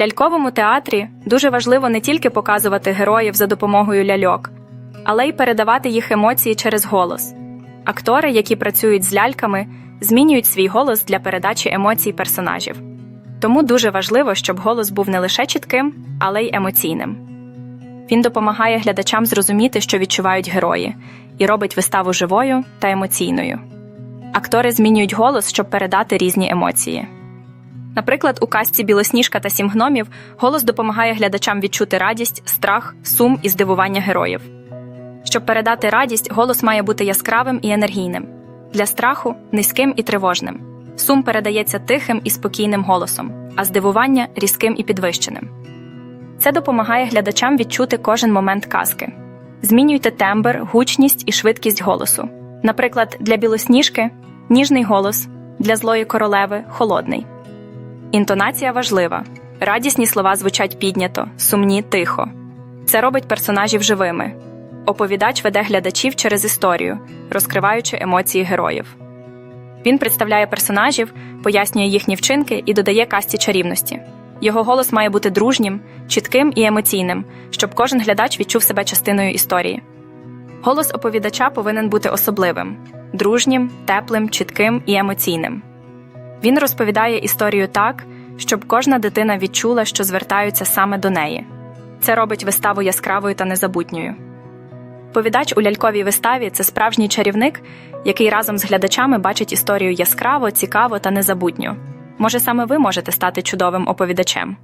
ляльковому театрі дуже важливо не тільки показувати героїв за допомогою ляльок, але й передавати їх емоції через голос. Актори, які працюють з ляльками, змінюють свій голос для передачі емоцій персонажів. Тому дуже важливо, щоб голос був не лише чітким, але й емоційним. Він допомагає глядачам зрозуміти, що відчувають герої, і робить виставу живою та емоційною. Актори змінюють голос, щоб передати різні емоції. Наприклад, у казці Білосніжка та сім гномів голос допомагає глядачам відчути радість, страх, сум і здивування героїв. Щоб передати радість, голос має бути яскравим і енергійним, для страху низьким і тривожним. Сум передається тихим і спокійним голосом, а здивування різким і підвищеним. Це допомагає глядачам відчути кожен момент казки. Змінюйте тембр, гучність і швидкість голосу. Наприклад, для білосніжки ніжний голос, для злої королеви холодний. Інтонація важлива. Радісні слова звучать піднято, сумні тихо. Це робить персонажів живими. Оповідач веде глядачів через історію, розкриваючи емоції героїв. Він представляє персонажів, пояснює їхні вчинки і додає касті чарівності. Його голос має бути дружнім, чітким і емоційним, щоб кожен глядач відчув себе частиною історії. Голос оповідача повинен бути особливим, дружнім, теплим, чітким і емоційним. Він розповідає історію так, щоб кожна дитина відчула, що звертаються саме до неї. Це робить виставу яскравою та незабутньою. Повідач у ляльковій виставі це справжній чарівник, який разом з глядачами бачить історію яскраво, цікаво та незабутньо. Може, саме ви можете стати чудовим оповідачем.